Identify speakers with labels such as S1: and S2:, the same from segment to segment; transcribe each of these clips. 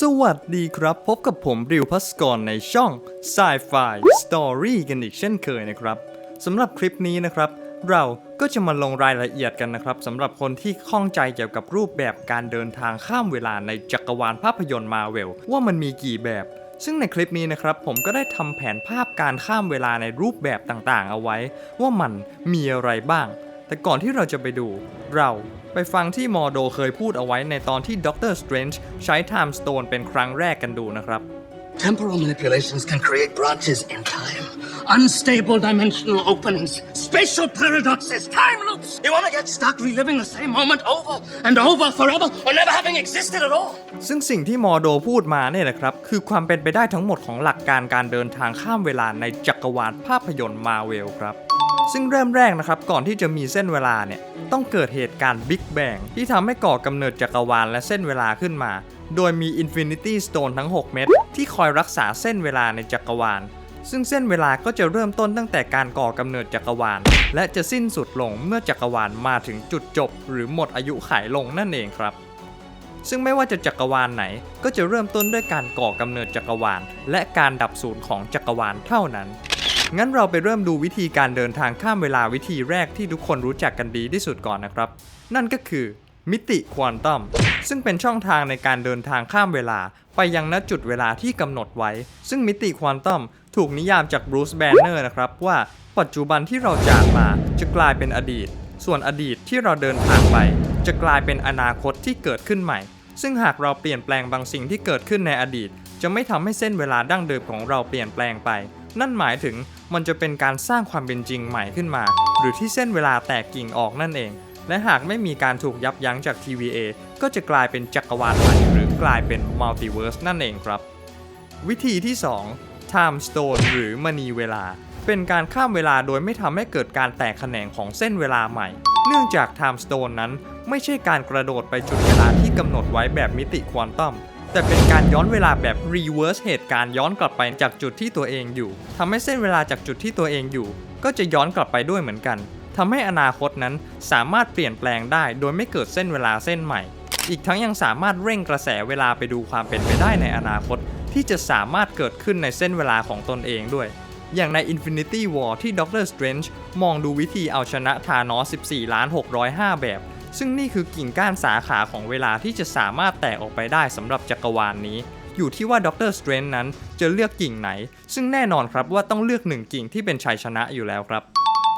S1: สวัสดีครับ พบกับผมริวพัสกรในช่อง Sci-Fi Story กันอีกเช่นเคยนะครับสำหรับคลิปนี้นะครับ เราก็จะมาลงรายละเอียดกันนะครับสำหรับคนที่ข้องใจเกี่ยวกับรูปแบบการเดินทางข้ามเวลาในจักรวาลภาพยนตร์มาเวลว่ามันมีกี่แบบ ซึ่งในคลิปนี้นะครับผมก็ได้ทำแผนภาพการข้ามเวลาในรูปแบบต่างๆ เอาไว้ ว่ามันมีอะไรบ้าง แต่ก่อนที่เราจะไปดู เราไปฟังที่มอร์โดเคยพูดเอาไว้ในตอนที่ด็อกเตอร์สเตรนจ์ใช้ Time Stone เป็นครั้งแรกกันดูนะครับ
S2: Temporal manipulations can create branches in time, unstable dimensional openings, spatial paradoxes, time loops. You want to get stuck reliving the same moment over and over forever or never having existed at all?
S1: ซึ่งสิ่งที่มอร์โดพูดมาเนี่ยนะครับ คือความเป็นไปได้ทั้งหมดของหลักการการเดินทางข้ามเวลาในจักรวาลภาพยนตร์มาเวลครับ ซึ่งเริ่มแรกนะครับก่อนที่จะมีเส้นเวลาเนี่ยต้องเกิดเหตุการณ์บิ๊กแบงที่ทำให้ก่อกำเนิดจักรวาลและเส้นเวลาขึ้นมา โดยมี Infinity Stone ทั้ง 6 เม็ดที่คอยรักษาเส้นเวลาในจักรวาล ซึ่งเส้นเวลาก็จะเริ่มต้นตั้งแต่การก่อกำเนิดจักรวาล และจะสิ้นสุดลงเมื่อจักรวาลมาถึงจุดจบ หรือหมดอายุขัยลงนั่นเองครับซึ่งไม่ว่าจะจักรวาลไหน ก็จะเริ่มต้นด้วยการก่อกำเนิดจักรวาล และการดับสูญของจักรวาลเท่านั้น งั้นเราไปเริ่มดูวิธีการเดินทางข้ามเวลาวิธีแรกที่ทุกคนรู้จักกันดีที่สุดก่อนนะครับ นั่นก็คือมิติควอนตัมซึ่งเป็นช่องทางในการเดินทางข้ามเวลา ไปยังณจุดเวลาที่กำหนดไว้ ซึ่งมิติควอนตัมถูกนิยามจากบรูซแบนเนอร์นะครับว่าปัจจุบันที่เราจากมาจะกลายเป็นอดีต ส่วนอดีตที่เราเดินทางไป จะกลายเป็นอนาคตที่เกิดขึ้นใหม่ ซึ่งหากเราเปลี่ยนแปลงบางสิ่งที่เกิดขึ้นในอดีต จะไม่ทำให้เส้นเวลาดั้งเดิมของเราเปลี่ยนแปลงไป นั่นหมายถึง มันจะเป็นการสร้างความเป็นจริงใหม่ขึ้นมา หรือที่เส้นเวลาแตกกิ่งออกนั่นเอง และหากไม่มีการถูกยับยั้งจาก TVA ก็จะกลายเป็นจักรวาลใหม่หรือกลายเป็นมัลติเวิร์สนั่นเองครับ วิธีที่ 2 Time Stone หรือมณีเวลา เป็นการข้ามเวลาโดยไม่ทำให้เกิดการแตกแขนงของเส้นเวลาใหม่ เนื่องจาก Time Stone นั้นไม่ใช่การกระโดดไปจุดเวลาที่กำหนดไว้แบบมิติควอนตัม แต่เป็นการย้อนเวลาแบบ reverse เหตุการณ์ย้อนกลับไปจากจุดที่ตัวเองอยู่ทำให้เส้นเวลาจากจุดที่ตัวเองอยู่ ก็จะย้อนกลับไปด้วยเหมือนกันทำให้อนาคตนั้นสามารถเปลี่ยนแปลงได้ โดยไม่เกิดเส้นเวลาเส้นใหม่ อีกทั้งยังสามารถเร่งกระแสเวลาไปดูความเป็นไปได้ในอนาคต ที่จะสามารถเกิดขึ้นในเส้นเวลาของตนเองด้วย อย่างใน Infinity War ที่ Doctor Strange มองดูวิธีเอาชนะธานอส14ล้าน605แบบ ซึ่งนี่คือกิ่งก้านสาขาของเวลาที่จะสามารถแตกออกไปได้สำหรับจักรวาลนนี้ อยู่ที่ว่าด็อกเตอร์สเตรนนั้นจะเลือกกิ่งไหน ซึ่งแน่นอนครับว่าต้องเลือกหนึ่งกิ่งที่เป็นชัยชนะอยู่แล้วครับ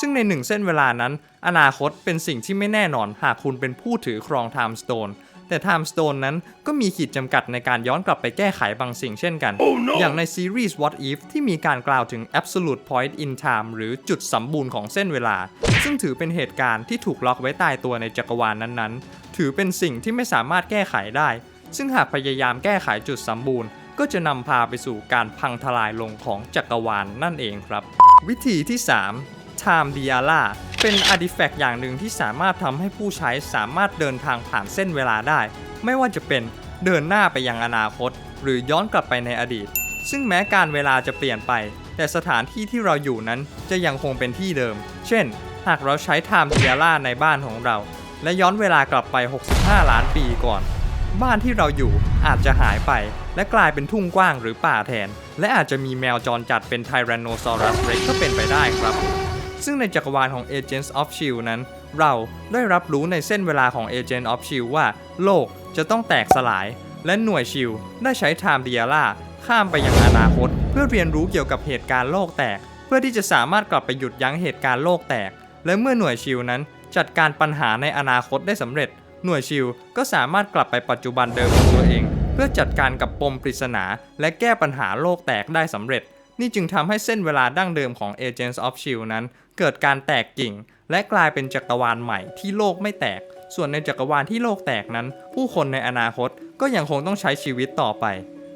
S1: ซึ่งในหนึ่งเส้นเวลานั้น อนาคตเป็นสิ่งที่ไม่แน่นอนหากคุณเป็นผู้ถือครองไทม์สโตน แต่ Time Stone นั้นก็มีขีดจำกัดในการย้อนกลับไปแก้ไขบางสิ่งเช่นกันอย่างในซีรีส์ What If ที่มีการกล่าวถึง Absolute Point in Time หรือจุดสมบูรณ์ของเส้นเวลา ซึ่งถือเป็นเหตุการณ์ที่ถูกล็อกไว้ตายตัวในจักรวาลนั้นๆ ถือเป็นสิ่งที่ไม่สามารถแก้ไขได้ ซึ่งหากพยายามแก้ไขจุดสมบูรณ์ ก็จะนำพาไปสู่การพังทลายลงของจักรวาลนั่นเองครับ วิธีที่ 3 Time Diala เป็นอาร์ติแฟกต์อย่างหนึ่งที่สามารถทำให้ผู้ใช้สามารถเดินทางผ่านเส้นเวลาได้ ไม่ว่าจะเป็นเดินหน้าไปยังอนาคต หรือย้อนกลับไปในอดีต ซึ่งแม้การเวลาจะเปลี่ยนไป แต่สถานที่ที่เราอยู่นั้นจะยังคงเป็นที่เดิม เช่น หากเราใช้ Time Diala ในบ้านของเรา และย้อนเวลากลับไป 65 ล้านปีก่อน บ้านที่เราอยู่อาจจะหายไป และกลายเป็นทุ่งกว้างหรือป่าแทน และอาจจะมีแมวจรจัดเป็น Tyrannosaurus Rex ก็เป็นไปได้ครับ ซึ่งในจักรวาลของ Agents of S.H.I.E.L.D. นั้น เราได้รับรู้ในเส้นเวลาของ Agent of S.H.I.E.L.D. ว่าโลกจะต้องแตกสลาย และหน่วยชิลได้ใช้ Time Diala ข้ามไปยังอนาคต เพื่อเรียนรู้เกี่ยวกับเหตุการณ์โลกแตก เพื่อที่จะสามารถกลับไปหยุดยั้งเหตุการณ์โลกแตก และเมื่อหน่วยชิลนั้น จัดการปัญหาในอนาคตได้สำเร็จ หน่วยชิลก็สามารถกลับไปปัจจุบันเดิมของตัวเอง เพื่อจัดการกับปมปริศนา และแก้ปัญหาโลกแตกได้สำเร็จ นี่จึงทำให้เส้นเวลาดั้งเดิมของ Agents of S.H.I.E.L.D. นั้น เกิดการแตกกิ่ง และกลายเป็นจักรวาลใหม่ที่โลกไม่แตก ส่วนในจักรวาลที่โลกแตกนั้น ผู้คนในอนาคตก็ยังคงต้องใช้ชีวิตต่อไป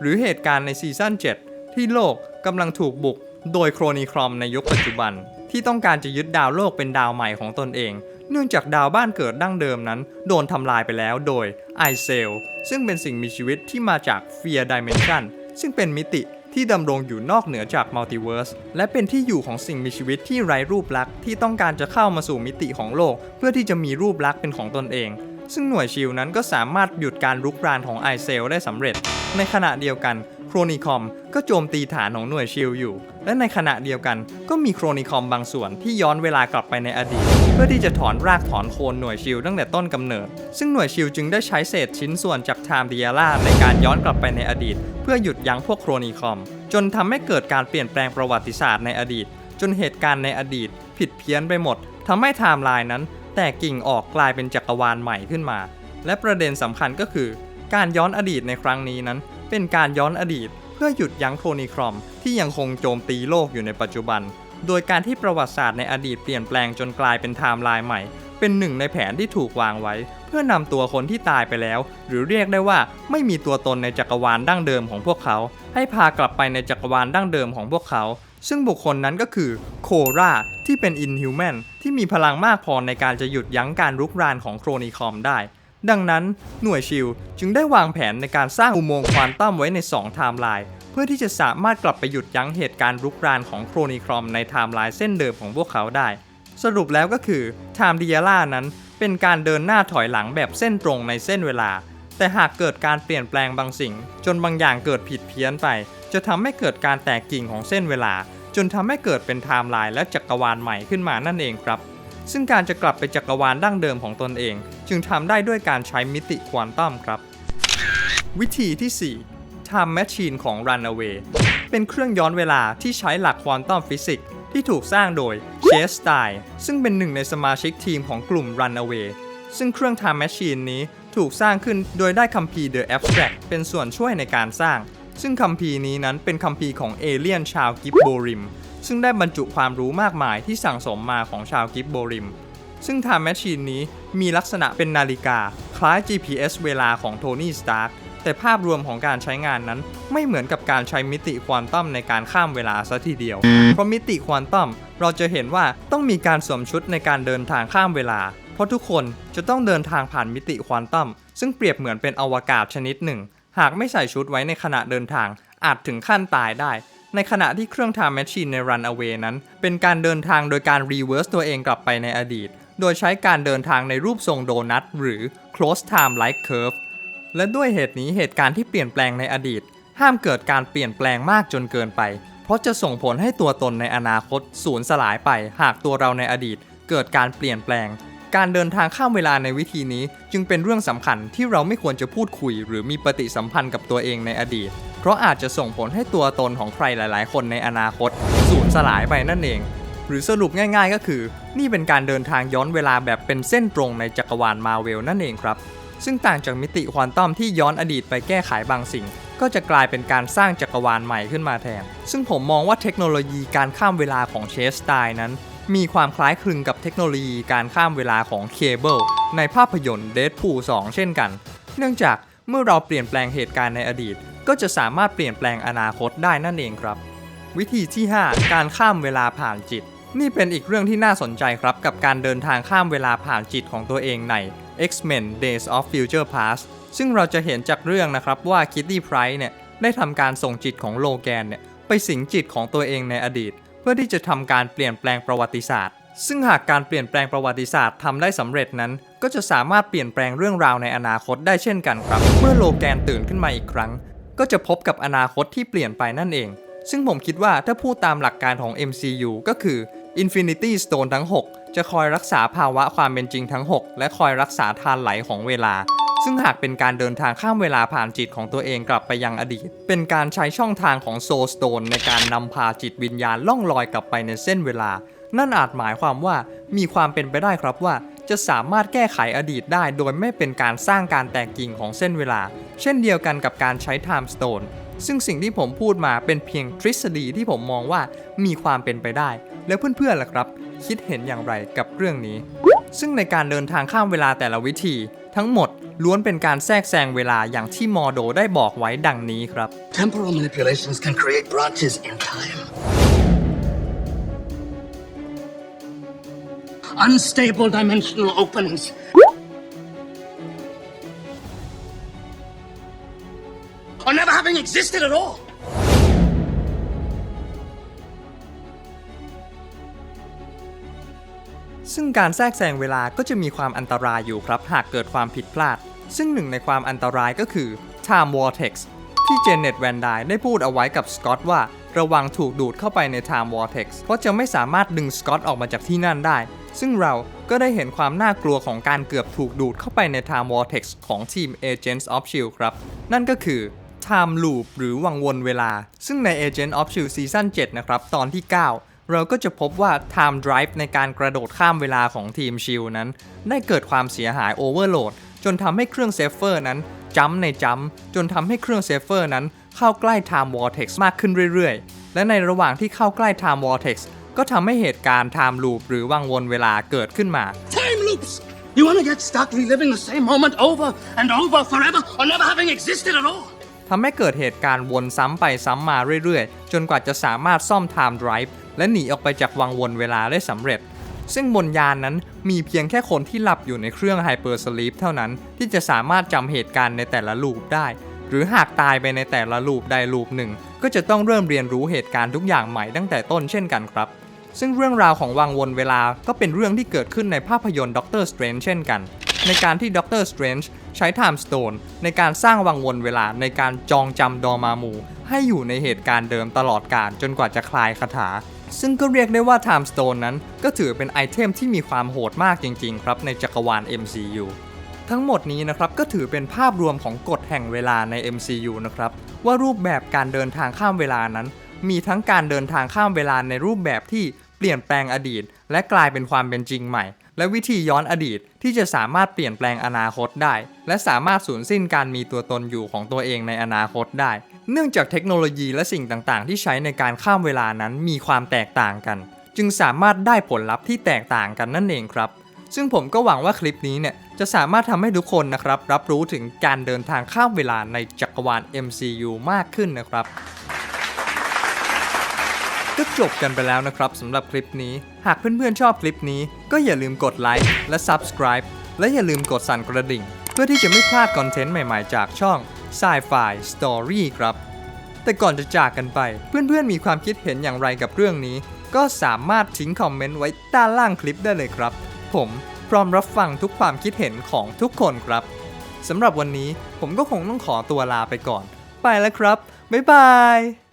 S1: หรือเหตุการณ์ในซีซั่น7 ที่โลกกำลังถูกบุก โดยโครนีครอมในยุคปัจจุบัน ที่ต้องการจะยึดดาวโลกเป็นดาวใหม่ของตนเอง เนื่องจากดาวบ้านเกิดดั้งเดิมนั้น โดนทำลายไปแล้วโดยไอเซลซึ่งเป็นสิ่งมีชีวิตที่มาจากเฟียร์ดิเมนชันซึ่งเป็นมิติ ที่ดำรงอยู่นอกเหนือจากมัลติเวิร์สและเป็นที่อยู่ของสิ่งมีชีวิตที่ไร้รูปลักษณ์ที่ต้องการจะเข้ามาสู่มิติของโลก เพื่อที่จะมีรูปลักษณ์เป็นของตนเอง ซึ่งหน่วยชิลนั้นก็สามารถหยุดการรุกรานของไอเซลได้สำเร็จ ในขณะเดียวกัน โครนิคอมก็โจมตีฐานของหน่วยชิลอยู่ และในขณะเดียวกันก็มีโครนิคอมบางส่วนที่ย้อนเวลากลับไปในอดีต เพื่อที่จะถอนรากถอนโคนหน่วยชิลตั้งแต่ต้นกำเนิด ซึ่งหน่วยชิลจึงได้ใช้เศษชิ้นส่วนจากไทม์เดียร่าในการย้อนกลับไปในอดีต เพื่อหยุดยั้งพวกโครนิคอม จนทำให้เกิดการเปลี่ยนแปลงประวัติศาสตร์ในอดีต จนเหตุการณ์ในอดีต ผิดเพี้ยนไปหมดทำให้ไทม์ไลน์นั้น แตกกิ่งออกกลายเป็นจักรวาลใหม่ขึ้นมา และประเด็นสำคัญก็คือ การย้อนอดีตในครั้งนี้นั้น เป็นการย้อนอดีต เพื่อหยุดยั้งโครนิครอม ที่ยังคงโจมตีโลกอยู่ในปัจจุบัน โดยการที่ประวัติศาสตร์ในอดีตเปลี่ยนแปลงจนกลายเป็นไทม์ไลน์ใหม่ เป็นหนึ่งในแผนที่ถูกวางไว้ เพื่อนำตัวคนที่ตายไปแล้ว หรือเรียกได้ว่าไม่มีตัวตนในจักรวาลดั้งเดิมของพวกเขา ให้พากลับไปในจักรวาลดั้งเดิมของพวกเขา ซึ่งบุคคลนั้นก็คือโคราที่เป็นอินฮิวแมนที่มีพลังมากพอในการจะหยุดยั้งการรุกรานของโครนิคอมได้ ดังนั้นหน่วยชิลจึงได้วางแผนในการสร้างอุโมงค์ควอนตัมไว้ใน2ไทม์ไลน์เพื่อที่จะสามารถกลับไปหยุดยั้งเหตุการณ์รุกรานของโครนิครอมในไทม์ไลน์เส้นเดิมของพวกเขาได้ สรุปแล้วก็คือไทม์เดียร่านั้นเป็นการเดินหน้าถอยหลังแบบเส้นตรงในเส้นเวลา แต่หากเกิดการเปลี่ยนแปลงบางสิ่ง จนบางอย่างเกิดผิดเพี้ยนไป จะทำให้เกิดการแตกกิ่งของเส้นเวลา จนทำให้เกิดเป็นไทม์ไลน์และจักรวาลใหม่ขึ้นมานั่นเองครับ ซึ่งการจะกลับไปจักรวาลดั้งเดิมของตนเอง จึงทำได้ด้วยการใช้มิติควอนตัมครับ วิธีที่ 4 Time Machine ของ Runaway เป็นเครื่องย้อนเวลาที่ใช้หลักควอนตัมฟิสิกส์ที่ถูกสร้างโดยเชสไตน์ซึ่งเป็นหนึ่งในสมาชิกทีมของกลุ่ม Runaway ซึ่งเครื่อง Time Machine นี้ถูกสร้างขึ้นโดยได้คัมภีร์ The Abstract เป็นส่วนช่วยในการสร้าง ซึ่งคัมภีร์นี้นั้นเป็นคัมภีร์ของเอเลี่ยนชาวกิบโบริม ซึ่งได้บรรจุความรู้มากมายที่สั่งสมมาของชาวกิบโบริม ซึ่ง Time Machine นี้มีลักษณะเป็นนาฬิกา คล้าย GPS เวลาของโทนี่สตาร์กแต่ภาพรวมของการใช้งานนั้น ไม่เหมือนกับการใช้มิติควอนตัมในการข้ามเวลาซะทีเดียว เพราะมิติควอนตัมเราจะเห็นว่าต้องมีการสวมชุดในการเดินทางข้ามเวลา เพราะทุกคนจะต้องเดินทางผ่านมิติควอนตัมซึ่งเปรียบเหมือนเป็นอวกาศชนิดหนึ่ง หากไม่ใส่ชุดไว้ในขณะเดินทาง อาจถึงขั้นตายได้ ในขณะที่เครื่อง Time Machine ใน Runaway นั้น เป็นการเดินทางโดยการ reverse ตัวเองกลับไปในอดีต โดยใช้การเดินทางในรูปทรงโดนัทหรือ close time like curve และด้วยเหตุนี้เหตุการณ์ที่เปลี่ยนแปลงในอดีต ห้ามเกิดการเปลี่ยนแปลงมากจนเกินไป เพราะจะส่งผลให้ตัวตนในอนาคตสูญสลายไป หากตัวเราในอดีต เกิดการเปลี่ยนแปลง การเดินทางข้ามเวลาในวิธีนี้ จึงเป็นเรื่องสำคัญที่เราไม่ควรจะพูดคุย หรือมีปฏิสัมพันธ์กับตัวเองในอดีต ราะอาจจะส่งผลให้ตัวตนของใครหลาย ๆ คนในอนาคตสูญสลายไปนั่นเอง หรือสรุปง่ายๆก็คือ นี่เป็นการเดินทางย้อนเวลาแบบเป็นเส้นตรงในจักรวาลมาเวลนั่นเองครับ ซึ่งต่างจากมิติควอนตัมที่ย้อนอดีตไปแก้ไขบางสิ่ง ก็จะกลายเป็นการสร้างจักรวาลใหม่ขึ้นมาแทน ซึ่งผมมองว่าเทคโนโลยีการข้ามเวลาของเชสไตน์นั้น มีความคล้ายคลึงกับเทคโนโลยีการข้ามเวลาของเคเบิลในภาพยนตร์เด p พู2เช่นกัน เนื่องจาก เมื่อเราเปลี่ยนแปลงเหตุการณ์ในอดีต ก็จะสามารถเปลี่ยนแปลงอนาคตได้นั่นเองครับ วิธีที่ 5 การข้ามเวลาผ่านจิต นี่เป็นอีกเรื่องที่น่าสนใจครับกับการเดินทางข้ามเวลาผ่านจิตของตัวเองใน X-Men Days of Future Past ซึ่งเราจะเห็นจากเรื่องนะครับว่า Kitty Pryde เนี่ยได้ทำการส่งจิตของโลแกนเนี่ยไปสิงจิตของตัวเองในอดีต เพื่อที่จะทำการเปลี่ยนแปลงประวัติศาสตร์ ซึ่งหากการเปลี่ยนแปลงประวัติศาสตร์ทำได้สำเร็จนั้น ก็จะสามารถเปลี่ยนแปลงเรื่องราวในอนาคตได้เช่นกันครับ เมื่อโลแกนตื่นขึ้นมาอีกครั้ง ก็จะพบกับอนาคตที่เปลี่ยนไปนั่นเอง ซึ่งผมคิดว่าถ้าพูดตามหลักการของ MCU ก็คือ Infinity Stone ทั้ง 6 จะคอยรักษาภาวะความเป็นจริงทั้ง 6 และคอยรักษาทานไหลของเวลา ซึ่งหากเป็นการเดินทางข้ามเวลาผ่านจิตของตัวเองกลับไปยังอดีต เป็นการใช้ช่องทางของ Soul Stone ในการนำพาจิตวิญญาณล่องลอยกลับไปในเส้นเวลา นั่นอาจหมายความว่ามีความเป็นไปได้ครับว่า จะสามารถแก้ไขอดีตได้โดยไม่เป็นการสร้างการแตกกิ่งของเส้นเวลา เช่นเดียวกันกับการใช้ Time Stone ซึ่งสิ่งที่ผมพูดมาเป็นเพียงทฤษฎีที่ผมมองว่ามีความเป็นไปได้ แล้วเพื่อนๆล่ะครับ คิดเห็นอย่างไรกับเรื่องนี้ ซึ่งในการเดินทางข้ามเวลาแต่ละวิธี ทั้งหมดล้วนเป็นการแทรกแซงเวลาอย่างที่มอโดได้บอกไว้ดังนี้ครับ
S2: Temporal manipulations can create branches in time. Unstable dimensional openings. Or never having existed at all.
S1: ซึ่งการแทรกแซงเวลาก็จะมีความอันตรายอยู่ครับ หากเกิดความผิดพลาด ซึ่งหนึ่งในความอันตรายก็คือ Time Vortex ที่เจเน็ตแวนไดได้พูดเอาไว้กับสกอตว่า ระวังถูกดูดเข้าไปใน Time Vortex เพราะจะไม่สามารถดึงสกอตออกมาจากที่นั่นได้ ซึ่งเราก็ได้เห็นความน่ากลัวของการเกือบถูกดูดเข้าไปใน Time Vortex ของทีม Agents of Shield ครับ นั่นก็คือ Time Loop หรือวังวนเวลา ซึ่งใน Agent of Shield ซีซั่น7นะครับ ตอนที่ 9เราก็จะพบว่า Time Drive ในการกระโดดข้ามเวลาของทีม Shield นั้น ได้เกิดความเสียหาย Overload จนทำให้เครื่องเซฟเฟอร์นั้นจัมป์ในจัมป์จนทำให้เครื่องเซฟเฟอร์นั้น เข้าใกล้ Time Vortex มากขึ้นเรื่อยๆ และในระหว่างที่เข้าใกล้ Time Vortex ก็ทำให้เหตุการณ์ Time Loop หรือวังวนเวลาเกิดขึ้นมา
S2: Time loops! You wanna get stuck reliving the same moment over and over forever or never having existed at all?
S1: ทำให้เกิดเหตุการณ์วนซ้ำไปซ้ำมาเรื่อยๆ จนกว่าจะสามารถซ่อม Time Drive และหนีออกไปจากวังวนเวลาได้สำเร็จ ซึ่งบนยานนั้นมีเพียงแค่คนที่หลับอยู่ในเครื่อง Hyper Sleep เท่านั้นที่จะสามารถจำเหตุการณ์ในแต่ละลูปได้ หรือหากตายไปในแต่ละลูปใดลูปหนึ่ง ก็จะต้องเริ่มเรียนรู้เหตุการณ์ทุกอย่างใหม่ตั้งแต่ต้นเช่นกันครับ ซึ่งเรื่องราวของวังวนเวลาก็เป็นเรื่องที่เกิดขึ้นในภาพยนตร์ด็อกเตอร์สเตรนจ์เช่นกัน ในการที่ด็อกเตอร์สเตรนจ์ใช้ Time Stone ในการสร้างวังวนเวลาในการจองจำดอมามู ให้อยู่ในเหตุการณ์เดิมตลอดกาลจนกว่าจะคลายคาถา ซึ่งก็เรียกได้ว่า Time Stone นั้น ก็ถือเป็นไอเทมที่มีความโหดมากจริง ๆ ครับในจักรวาล MCU ทั้งหมดนี้นะครับก็ถือเป็นภาพรวมของกฎแห่งเวลาใน MCU นะครับว่ารูปแบบการเดินทางข้ามเวลานั้น มีทั้งการเดินทางข้ามเวลาในรูปแบบที่เปลี่ยนแปลงอดีต และกลายเป็นความเป็นจริงใหม่ และวิธีย้อนอดีตที่จะสามารถเปลี่ยนแปลงอนาคตได้ และสามารถสูญสิ้นการมีตัวตนอยู่ของตัวเองในอนาคตได้ เนื่องจากเทคโนโลยีและสิ่งต่างๆ ที่ใช้ในการข้ามเวลานั้นมีความแตกต่างกัน จึงสามารถได้ผลลัพธ์ที่แตกต่างกันนั่นเองครับ ซึ่งผมก็หวังว่าคลิปนี้เนี่ยจะสามารถทำให้ทุกคนนะครับรับรู้ถึงการเดินทางข้ามเวลาในจักรวาล MCU มากขึ้นนะครับก็จบกันไปแล้วนะครับสำหรับคลิปนี้ หากเพื่อนๆชอบคลิปนี้ ก็อย่าลืมกดไลค์และ Subscribe และอย่าลืมกดสั่นกระดิ่ง เพื่อที่จะไม่พลาดคอนเทนต์ใหม่ๆจากช่อง Sci-Fi Story ครับ แต่ก่อนจะจากกันไป เพื่อนๆมีความคิดเห็นอย่างไรกับเรื่องนี้ ก็สามารถทิ้งคอมเมนต์ไว้ด้านล่างคลิปได้เลยครับ ผมพร้อมรับฟังทุกความคิดเห็นของทุกคนครับสำหรับวันนี้ผมก็คงต้องขอตัวลาไปก่อน ไปแล้วครับ บ๊ายบาย